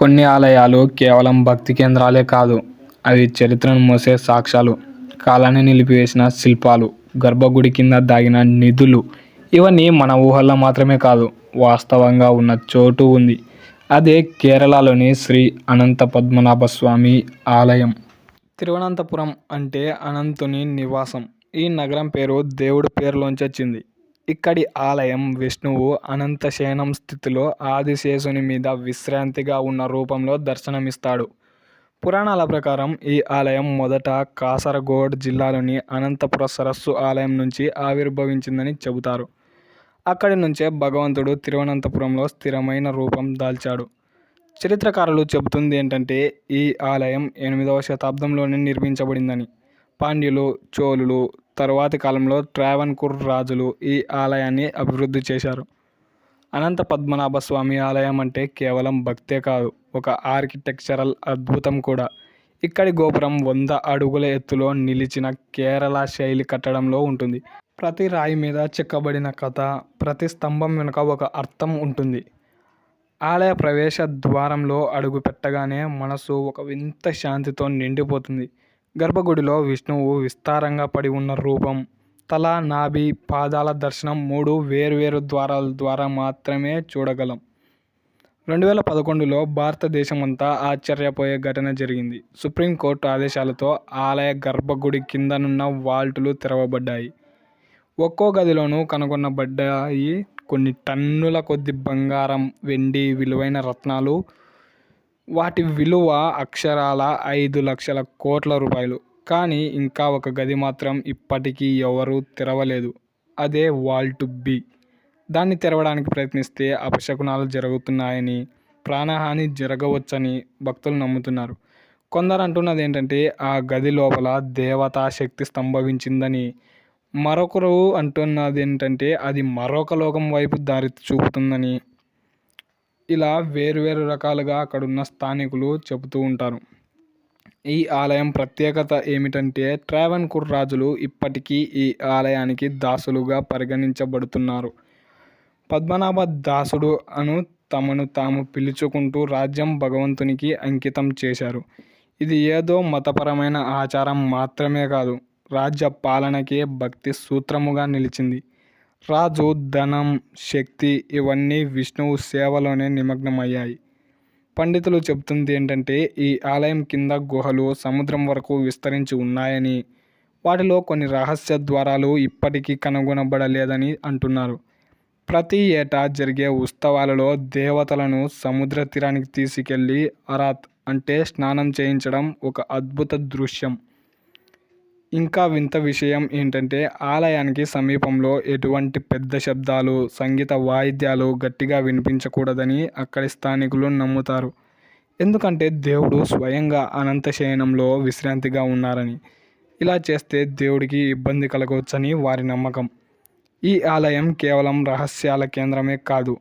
కొన్ని ఆలయాలు కేవలం భక్తి కేంద్రాలే కాదు అవి చరిత్రను మోసే సాక్ష్యాలు. కాలాన్ని నిలిపివేసిన శిల్పాలు గర్భగుడి కింద దాగిన నిధులు ఇవన్నీ మన ఊహల్లో మాత్రమే కాదు వాస్తవంగా ఉన్న చోటు ఉంది. అదే కేరళలోని శ్రీ అనంత పద్మనాభ స్వామి ఆలయం. తిరువనంతపురం అంటే అనంతుని నివాసం. ఈ నగరం పేరు దేవుడి పేరులోంచి వచ్చింది. ఇక్కడి ఆలయం విష్ణువు అనంతశయనం స్థితిలో ఆదిశేషుని మీద విశ్రాంతిగా ఉన్న రూపంలో దర్శనమిస్తాడు. పురాణాల ప్రకారం ఈ ఆలయం మొదట కాసరగోడ్ జిల్లాలోని అనంతపుర సరస్సు ఆలయం నుంచి ఆవిర్భవించిందని చెబుతారు. అక్కడి నుంచే భగవంతుడు తిరువనంతపురంలో స్థిరమైన రూపం దాల్చాడు. చరిత్రకారులు చెబుతుంది ఏంటంటే ఈ ఆలయం ఎనిమిదవ శతాబ్దంలోనే నిర్మించబడిందని. పాండ్యులు చోళులు తరువాతి కాలంలో ట్రావెన్కూర్ రాజులు ఈ ఆలయాన్ని అభివృద్ధి చేశారు. అనంత పద్మనాభ స్వామి ఆలయం అంటే కేవలం భక్తే కాదు ఒక ఆర్కిటెక్చరల్ అద్భుతం కూడా. ఇక్కడి గోపురం వంద అడుగుల ఎత్తులో నిలిచిన కేరళ శైలి కట్టడంలో ఉంటుంది. ప్రతి రాయి మీద చెక్కబడిన కథ ప్రతి స్తంభం వెనుక ఒక అర్థం ఉంటుంది. ఆలయ ప్రవేశ ద్వారంలో అడుగు పెట్టగానే మనసు ఒక వింత శాంతితో నిండిపోతుంది. గర్భగుడిలో విష్ణువు విస్తారంగా పడి ఉన్న రూపం. తల నాభి పాదాల దర్శనం మూడు వేర్వేరు ద్వారాల ద్వారా మాత్రమే చూడగలం. రెండు వేల పదకొండులో భారతదేశమంతా ఆశ్చర్యపోయే ఘటన జరిగింది. సుప్రీంకోర్టు ఆదేశాలతో ఆలయ గర్భగుడి కిందనున్న వాల్టులు తెరవబడ్డాయి. ఒక్కో గదిలోనూ కనుగొనబడ్డాయి కొన్ని టన్నుల కొద్ది బంగారం వెండి విలువైన రత్నాలు వాటి విలువ అక్షరాల ఐదు లక్షల కోట్ల రూపాయలు. కానీ ఇంకా ఒక గది మాత్రం ఇప్పటికీ ఎవరూ తెరవలేదు. అదే వాల్ట్ బి. దాన్ని తెరవడానికి ప్రయత్నిస్తే అపశకునాలు జరుగుతున్నాయని ప్రాణహాని జరగవచ్చని భక్తులు నమ్ముతున్నారు. కొందరు అంటున్నది ఏంటంటే ఆ గది లోపల దేవతా శక్తి స్తంభవించిందని. మరొకరు అంటున్నది ఏంటంటే అది మరొక లోకం వైపు దారి చూపుతుందని ఇలా వేరువేరు రకాలుగా అక్కడున్న స్థానికులు చెబుతూ ఉంటారు. ఈ ఆలయం ప్రత్యేకత ఏమిటంటే ట్రావెన్కూర్ రాజులు ఇప్పటికీ ఈ ఆలయానికి దాసులుగా పరిగణించబడుతున్నారు. పద్మనాభ దాసుడు అను తమను తాము పిలుచుకుంటూ రాజ్యం భగవంతునికి అంకితం చేశారు. ఇది ఏదో మతపరమైన ఆచారం మాత్రమే కాదు రాజ్య పాలనకే భక్తి సూత్రముగా నిలిచింది. రాజు ధనం శక్తి ఇవన్నీ విష్ణువు సేవలోనే నిమగ్నమయ్యాయి. పండితులు చెబుతుంది ఏంటంటే ఈ ఆలయం కింద గుహలు సముద్రం వరకు విస్తరించి ఉన్నాయని వాటిలో కొన్ని రహస్య ద్వారాలు ఇప్పటికీ కనుగొనబడలేదని అంటున్నారు. ప్రతి ఏటా జరిగే ఉత్సవాలలో దేవతలను సముద్ర తీరానికి తీసుకెళ్ళి అరాత్ అంటే స్నానం చేయించడం ఒక అద్భుత దృశ్యం. ఇంకా వింత విషయం ఏంటంటే ఆలయానికి సమీపంలో ఎటువంటి పెద్ద శబ్దాలు సంగీత వాయిద్యాలు గట్టిగా వినిపించకూడదని అక్కడి స్థానికులు నమ్ముతారు. ఎందుకంటే దేవుడు స్వయంగా అనంత శయనంలో విశ్రాంతిగా ఉన్నారని. ఇలా చేస్తే దేవుడికి ఇబ్బంది కలగవచ్చని వారి నమ్మకం. ఈ ఆలయం కేవలం రహస్యాల కేంద్రమే కాదు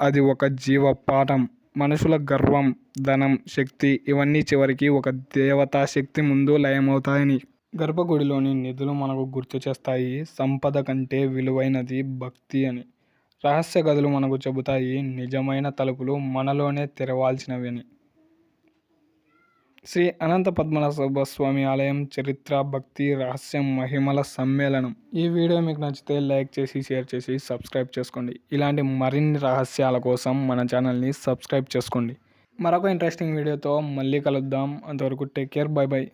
అది ఒక జీవ పాఠం. మనుషుల గర్వం ధనం శక్తి ఇవన్నీ చివరికి ఒక దేవతా శక్తి ముందు లయమవుతాయని. గర్భగుడిలోని నిధులు మనకు గుర్తు చేస్తాయి. సంపద కంటే విలువైనది భక్తి అని. రహస్య గదులు మనకు చెబుతాయి. నిజమైన తలుపులు మనలోనే తెరవాల్సినవి అని. శ్రీ అనంత పద్మనాభ స్వామి ఆలయం చరిత్ర భక్తి రహస్యం మహిమల సమ్మేళనం. ఈ వీడియో మీకు నచ్చితే లైక్ చేసి షేర్ చేసి సబ్స్క్రైబ్ చేసుకోండి. ఇలాంటి మరిన్ని రహస్యాల కోసం మన ఛానల్ని సబ్స్క్రైబ్ చేసుకోండి. మరొక ఇంట్రెస్టింగ్ వీడియోతో మళ్ళీ కలుద్దాం. అంతవరకు టేక్ కేర్. By by.